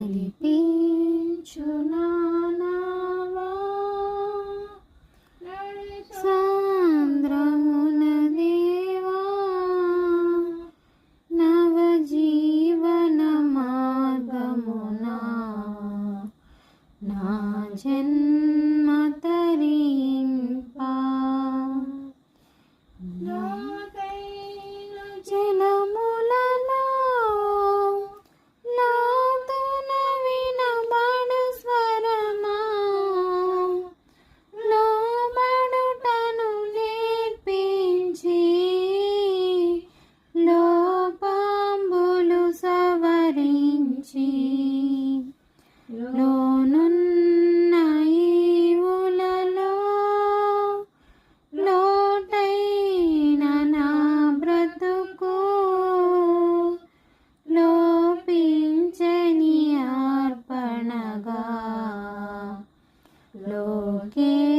నడిపించునావా సాంద్రమున దేవా నవజీవన మార్గమునా నా జన్మ విడిచి లోనున్న ఈవులలో లోటైన నా బ్రతుకు లోపించని అర్పణగా లోకే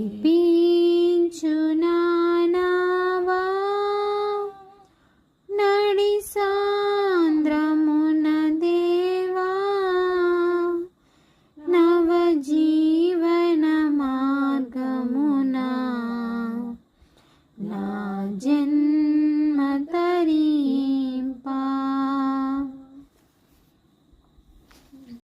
నడిపించున